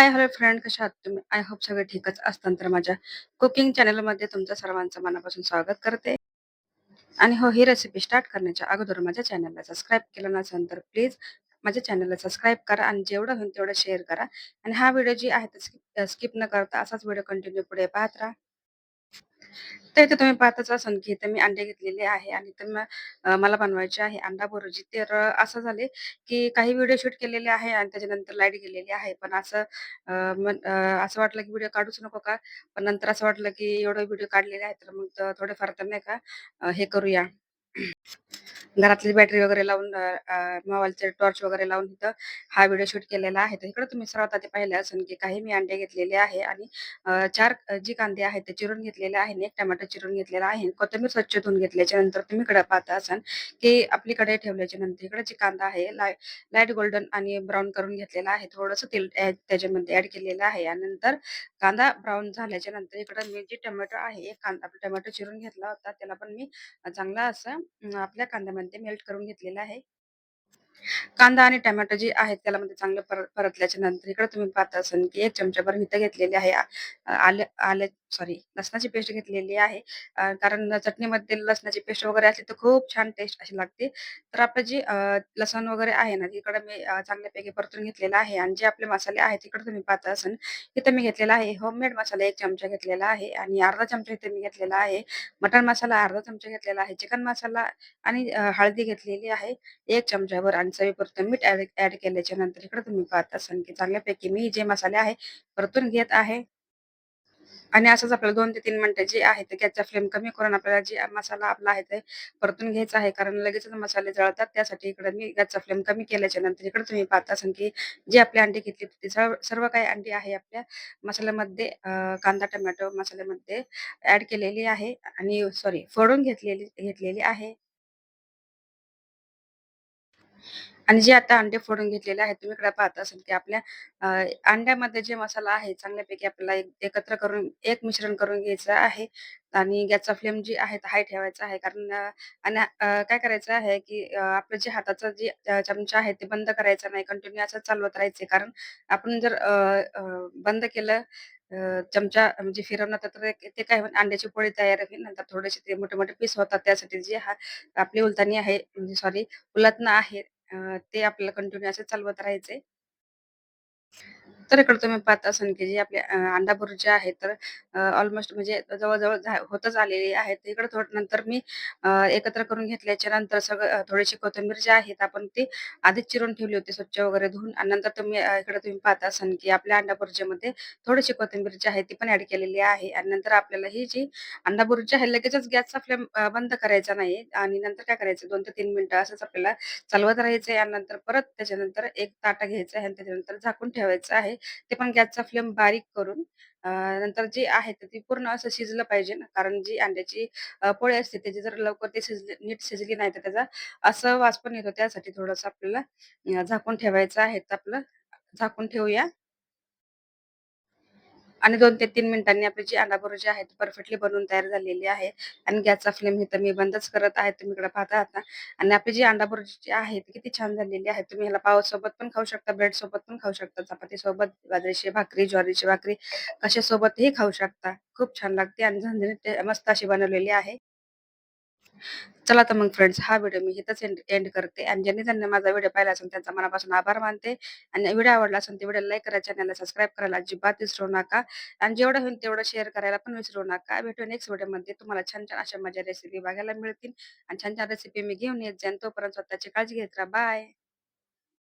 हाय, hello friend कशा आहात तुम्ही? आय होप सगळे ठीकच असतात तर माझ्या कुकिंग चॅनलमध्ये तुमचं सर्वांचं मनापासून स्वागत करते. आणि हो, ही रेसिपी स्टार्ट करण्याच्या अगोदर माझ्या चॅनलला सबस्क्राईब केलं नसेल तर प्लीज माझ्या चॅनलला सबस्क्राईब करा आणि जेवढं होईल तेवढं शेअर करा. आणि हा व्हिडिओ जी आहे तर स्किप न करता असाच व्हिडिओ कंटिन्यू पुढे पाहत राहा. तर इथे तुम्ही पाहतच असाल की इथे मी अंडे घेतलेले आहे आणि इथे म अ, मला बनवायचे आहे अंडा भुर्जी. तर अ, असं झाले की काही व्हिडिओ शूट केलेले आहे आणि त्याच्यानंतर लाइट गेलेली आहे. पण असं अ, मन अ, असं वाटलं की व्हिडिओ काढूच नको का? पण नंतर असं वाटलं की एवढे व्हिडिओ काढलेले आहेत, तर मग थोडेफार तर नाही का अ, हे करूया घरातली बॅटरी वगैरे लावून मोबाईलचे टॉर्च वगैरे लावून इथं हा व्हिडिओ शूट केलेला आहे. तर इकडे तुम्ही सर्वात आधी पाहिले असेल की काही मी अंडे घेतलेले आहे आणि चार जी कांदे आहेत ते चिरून घेतलेले आहे एक टमाटर चिरून घेतलेला आहे. कोथिंबीर स्वच्छ धुवून घेतल्याच्या नंतर तुम्ही इकडे पाहता असाल की आपली ठेवल्याच्या नंतर इकडे जी कांदा आहे लाइट लाइट गोल्डन आणि ब्राऊन करून घेतलेला आहे. थोडंसं तेल त्याच्यामध्ये ऍड केलेलं आहे आणि नंतर कांदा ब्राऊन झाल्याच्यानंतर इकडे मी जे टोमॅटो आहे, एक कांदा टोमॅटो चिरून घेतला होता. त्याला पण मी चांगला असं आपल्या कांद्यामध्ये मेल्ट करून घेतलेला आहे. कांदा आणि टमॅटो जे आहेत त्याला मध्ये चांगलं परतल्याच्या नंतर इकडे तुम्ही पाहता असाल की एक चमचाभर इथं घेतलेली आहे. आले आले सॉरी लसणाची पेस्ट घेतलेली आहे. अ, कारण चटणीमध्ये लसणाची पेस्ट वगैरे असली तर खूप छान टेस्ट अशी लागते. तर आपलं जी अ, वगैरे आहे ना, इकडं मी अ, चांगल्यापैकी परतून घेतलेलं आहे आणि जे आपले मसाले आहेत तिकडे तुम्ही पाहत असाल इथं मी घेतलेला आहे होममेड मसाला एक चमचा घेतलेला आहे आणि अर्धा चमचा इथे मी घेतलेला आहे मटण मसाला अर्धा चमचा घेतलेला आहे. चिकन मसाला आणि अ, हळदी घेतलेली आहे एक चमचाभर आणि चवीपुरतं मीठ ऍड केल्याच्यानंतर इकडे तुम्ही पाहत असाल की चांगल्यापैकी मी जे मसाले आहे परतून घेत आहे. आणि असंच आपल्याला दोन ते तीन मिनटं जे आहे ते गॅसचा फ्लेम कमी करून आपल्याला जे मसाला आपला आहे ते परतून घ्यायचा आहे. कारण लगेचच मसाले जळतात. त्यासाठी इकडे मी गॅसचा फ्लेम कमी केल्याच्यानंतर इकडे तुम्ही पाहता असाल की जे आपली अंडी घेतली होती सर्व काही अंडी आहे आपल्या मसाल्यामध्ये अ, कांदा, टोमॅटो मसाल्यामध्ये ऍड केलेली आहे आणि सॉरी फोडून घेतलेली घेतलेली आहे. आणि जे आता अंडे फोडून घेतलेले आहेत, तुम्ही इकडे पाहत असाल की आपल्या अंड्यामध्ये जे मसाला आहे चांगल्यापैकी आपल्याला एक एकत्र करून एक मिश्रण करून घ्यायचं आहे आणि गॅसचा फ्लेम जी आहे हाय ठेवायचा आहे. कारण आणि काय करायचं आहे की आपलं जे हाताचा जे चमचा आहे ते बंद करायचा नाही. कंटिन्यू असं चालवत राहायचे. कारण आपण जर अ, बंद केलं चमचा म्हणजे फिरवलं तर ते काय होईल अंड्याची पोळी तयार होईल. नंतर थोडेसे ते मोठे-मोठे पीस होतात. त्यासाठी जे हा आपली उलतानी आहे म्हणजे सॉरी उलतना आहे अ, ते आपल्याला कंटिन्यू असं चालवत राहायचंय. तर इकडे तुम्ही पाहत असाल की जे आपले अंडा भुर्जी आहे तर ऑलमोस्ट म्हणजे जवळजवळ झा होतच आलेली आहे. तर इकडे थोडं नंतर मी अ, एकत्र करून घेतल्याच्या नंतर सगळं थोडीशी कोथिंबीर जी आहेत आपण ती आधीच चिरून ठेवली होती स्वच्छ वगैरे धुवून आणि नंतर तुम्ही इकडे तुम्ही पाहत असाल की आपल्या अंडा भुर्जीमध्ये थोडीशी कोथिंबीर जी आहे ती पण ऍड केलेली आहे आणि नंतर आपल्याला ही जी अंडा भुर्जी आहे लगेचच गॅसचा फ्लेम बंद करायचा नाही आणि नंतर काय करायचं दोन ते तीन मिनिटं असंच आपल्याला चालवत राहायचंय आणि नंतर परत त्याच्यानंतर एक ताटा घ्यायचा आहे आणि त्याच्यानंतर झाकून ठेवायचं आहे. ते पण गॅसचा फ्लेम बारीक करून नंतर जे आहे ते ती पूर्ण असं शिजलं पाहिजे ना, कारण जी अंड्याची पोळी असते त्याची जर लवकर ती शिजली नीट शिजली नाही तर त्याचा असं वास पण येतो. त्यासाठी थोडंसं आपल्याला झाकून ठेवायचं आहे. तर आपलं झाकून ठेवूया. आणि दोन ते तीन मिनिटांनी आपली जी अंडा जी आहे ती परफेक्टली बनवून तयार झालेली आहे आणि गॅसचा फ्लेम इथं मी बंदच करत आहे. तुम्ही इकडे पाहता आहात आणि आपली जी अंडा जी आहे ती किती छान झालेली आहे. तुम्ही ह्याला पावासोबत पण खाऊ शकता, ब्रेड सोबत पण खाऊ शकता, चपातीसोबत, बाजरीची भाकरी, ज्वारीची भाकरी कशासोबतही खाऊ शकता. खूप छान लागते आणि झणझणीत मस्त अशी बनवलेली आहे. चला तर मग फ्रेंड्स हा व्हिडिओ मी इथंच एंड एंड करते आणि ज्यांनी त्यांनी माझा व्हिडिओ पाहिला असेल त्यांचा मनापासून आभार मानते आणि व्हिडिओ आवडला असेल ते व्हिडिओ लाईक करा, चॅनलला सबस्क्राईब करायला अजिबात विसरू नका आणि जेवढं होईल तेवढं शेअर करायला पण विसरू नका. भेटू नेक्स्ट व्हिडिओमध्ये तुम्हाला छान-छान अशा माझ्या रेसिपी बघायला मिळतील आणि छान-छान रेसिपी मी घेऊन येत जाईन. तोपर्यंत स्वतःची काळजी घेत राहा. बाय.